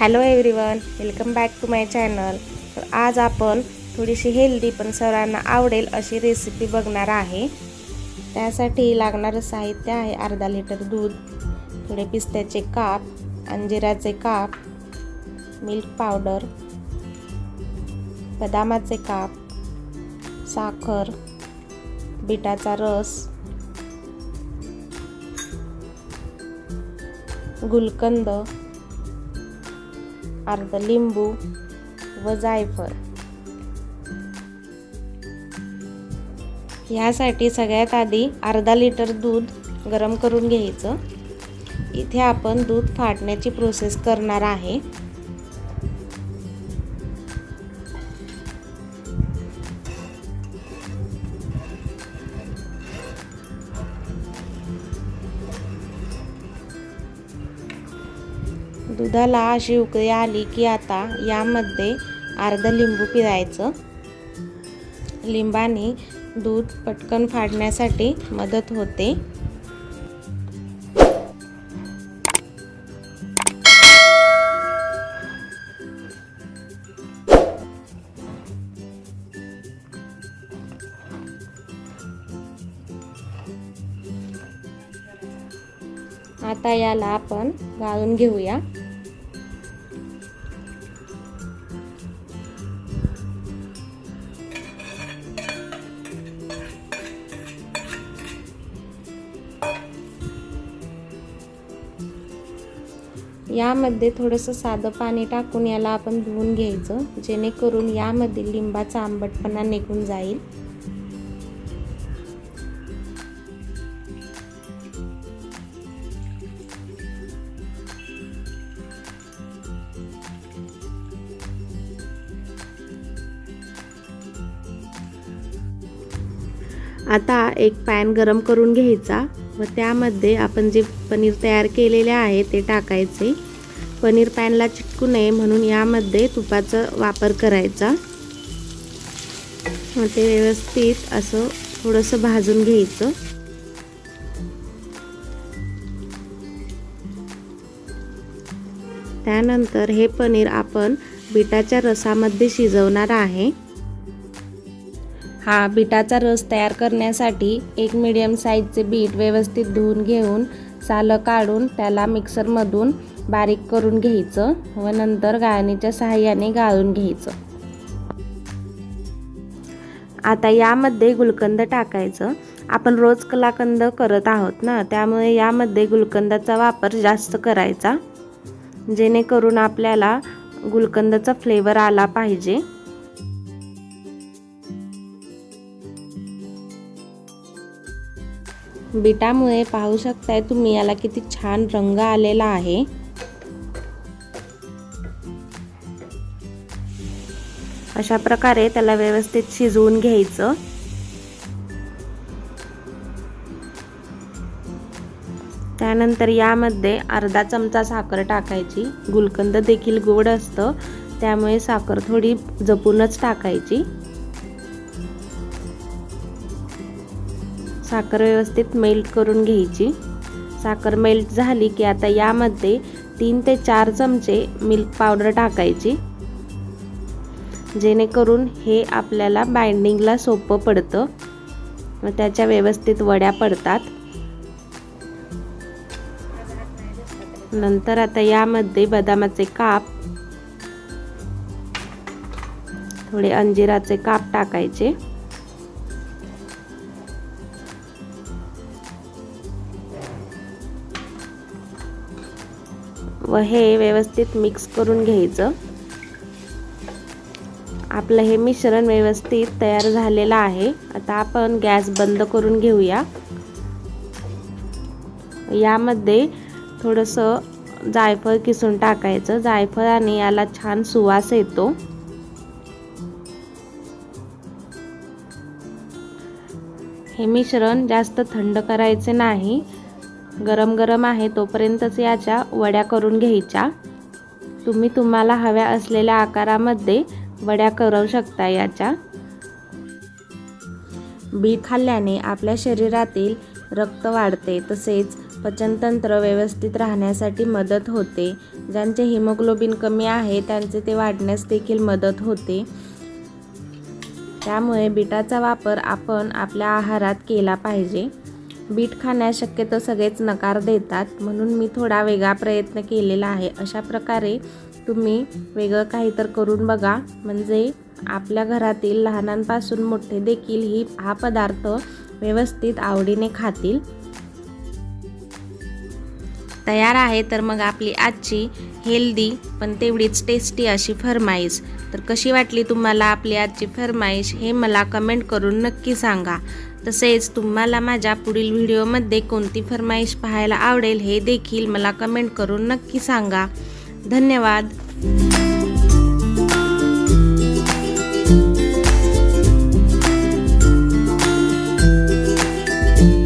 Hello everyone welcome back to my channel तर आज आपण थोडीशी हेल्दी पण सर्वांना आवडेल अशी रेसिपी बघणार आहे. त्यासाठी लागणारं साहित्य आहे अर्धा लिटर दूध थोडे पिस्त्याचे काप अंजिराचे काप मिल्क पावडर बदामाचे काप साखर बिटाचा रस गुलकंद अर्ध लिंबू व जायफळ. ह्यासाठी सगळ्यात आधी अर्धा लिटर दूध गरम करून घ्यायचं. इथे आपण दूध फाटण्याची प्रोसेस करणार आहे. दुधाला अशी उकळी आली की आता यामध्ये अर्धं लिंबू पिरायचं. लिंबाने दूध पटकन फाडण्यासाठी मदत होते. आता याला आपण गाळून घेऊया. यामध्ये थोडंसं साधं पाणी टाकून याला आपण धुवून घ्यायचं जेणेकरून यामध्ये लिंबाचा आंबटपणा निघून जाईल. आता एक पॅन गरम करून घ्यायचा. व त्यामध्ये आपण जे पनीर तयार केलेले आहे ते टाकायचे. पनीर पॅनला चिटकू नये म्हणून यामध्ये तुपाचा वापर करायचा. मग ते व्यवस्थित असं थोडंसं भाजून घ्यायचं. त्यानंतर हे पनीर आपण बिटाच्या रसामध्ये शिजवणार आहे. हा बीटाचा रस तयार करण्यासाठी एक मिडियम साईजचे बीट व्यवस्थित धुवून घेऊन सालं काढून त्याला मिक्सरमधून बारीक करून घ्यायचं व नंतर गाळणीच्या सहाय्याने गाळून घ्यायचं. आता यामध्ये गुलकंद टाकायचं. आपण रोज कलाकंद करत आहोत ना त्यामुळे यामध्ये गुलकंदाचा वापर जास्त करायचा. जेणेकरून आपल्याला गुलकंदाचा फ्लेवर आला पाहिजे. बिटामुळे पाहू शकताय तुम्ही याला किती छान रंग आलेला आहे. अशा प्रकारे त्याला व्यवस्थित शिजवून घ्यायचं. त्यानंतर यामध्ये अर्धा चमचा साखर टाकायची. गुलकंद देखील गोड असतं. त्यामुळे साखर थोडी जपूनच टाकायची. साखर व्यवस्थित मेल्ट करून घ्यायची. साखर मेल्ट झाली की आता यामध्ये तीन ते चार चमचे मिल्क पावडर टाकायची. जेणेकरून हे आपल्याला बाइंडिंगला सोपं पडतं. व त्याच्या व्यवस्थित वड्या पडतात. नंतर आता यामध्ये बदामाचे काप थोडे अंजिराचे काप टाकायचे. व हे व्यवस्थित मिक्स करून घ्यायचं. आपलं हे मिश्रण व्यवस्थित तयार झालेलं आहे. आता आपण गॅस बंद करून घेऊया. यामध्ये थोडंसं जायफळ किसून टाकायचं. जायफळाने याला छान सुवास येतो. हे मिश्रण जास्त थंड करायचे नाही. गरम गरम आहे तोपर्यंतच याच्या वड्या करून घ्यायच्या. तुम्ही तुम्हाला हव्या असलेल्या आकारामध्ये वड्या करू शकता याच्या. बीट खाल्ल्याने आपल्या शरीरातील रक्त वाढते तसेच पचनतंत्र व्यवस्थित राहण्यासाठी मदत होते. ज्यांचे हिमोग्लोबिन कमी आहे त्यांचे ते वाढण्यास देखील मदत होते. त्यामुळे बीटाचा वापर आपण आपल्या आहारात केला पाहिजे. बीट खाण्यास शक्यतो सगळेच नकार देतात. म्हणून मी थोडा वेगळा प्रयत्न केलेला आहे. अशा प्रकारे तुम्ही वेगळं काही तर करून बघा. म्हणजे आपल्या घरातील लहानांपासून मोठे देखील ही हा पदार्थ व्यवस्थित आवडीने खातील. तयार आहे तर मग आपली आजची हेल्दी पण तेवढीच टेस्टी अशी फरमाईश. तर कशी वाटली तुम्हाला आपली आजची फरमाईश हे मला कमेंट करून नक्की सांगा. तसेच तुम्हाला माझ्या पुढील व्हिडिओमध्ये कोणती फरमाईश पाहायला आवडेल हे देखील मला कमेंट करून नक्की सांगा. धन्यवाद.